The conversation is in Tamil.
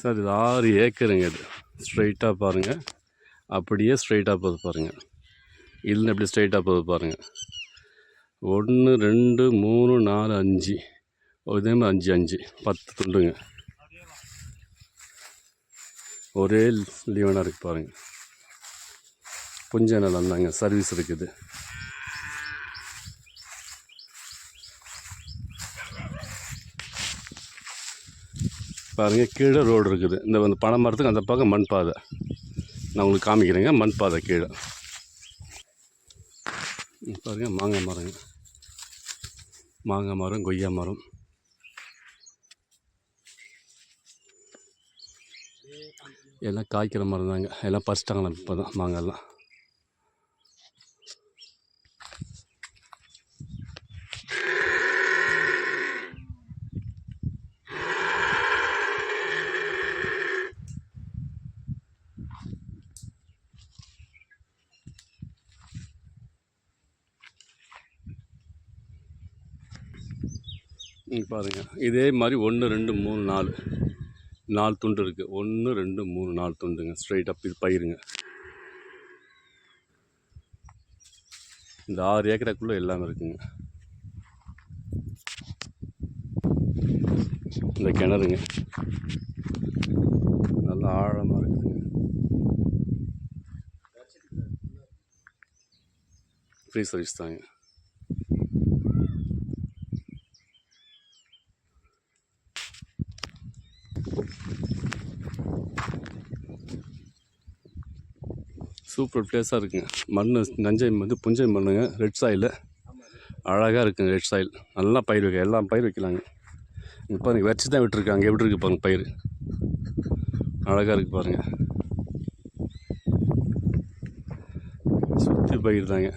சார் இது ஆறு ஏக்கருங்க இது. ஸ்ட்ரைட்டாக பாருங்கள் அப்படியே ஸ்ட்ரைட்டாக போகுது பாருங்கள் இல்லைன்னு அப்படி ஸ்ட்ரைட்டாக போகுது பாருங்கள் ஒன்று ரெண்டு மூணு நாலு அஞ்சு. இதே மாதிரி அஞ்சு அஞ்சு. பத்து துண்டுங்க. ஒரே லீவனாக இருக்குது பாருங்கள் கொஞ்சம் நல்லா இருந்தாங்க சர்வீஸ் இருக்குது. பாருங்கள் கீழே ரோடு இருக்குது. இந்த வந்து பனை மரத்துக்கு அந்த பக்கம் மண் பாதை நான் உங்களுக்கு காமிக்கிறேங்க மண் பாதை கீழே. பாருங்கள் பாருங்க மாங்காய் மரங்க. மாங்காய் மரம் கொய்யா மரம். எல்லாம் காய்க்கிற மரம் தாங்க எல்லாம் பறிச்சிட்டாங்களா இப்போ தான் மாங்காய்லாம் இங்க பாருங்க. இதே மாதிரி ஒன்று ரெண்டு மூணு நாலு. நாலு துண்டு இருக்குது ஒன்று ரெண்டு மூணு நாலு துண்டுங்க. ஸ்ட்ரைட் அப் இது பயிருங்க. இந்த ஆறு ஏக்கராக்குள்ளே எல்லாமே இருக்குங்க. இந்த கிணறுங்க. நல்லா ஆழமாக இருக்குதுங்க. ஃப்ரீ சர்வீஸ் தாங்க சூப்பர் பிளேஸாக இருக்குங்க. மண் நஞ்சை வந்து புஞ்சை மண்ணுங்க. ரெட் சாயில் அழகாக இருக்குங்க ரெட் சாயில் நல்லா பயிர் வைக்க எல்லாம் பயிர் வைக்கலாங்க. இங்கே பாருங்கள் வச்சு தான் விட்டுருக்காங்க. எப்படி இருக்கு பாருங்க பயிர்? அழகாக இருக்குது பாருங்கள் சுற்றி பயிர் தாங்க.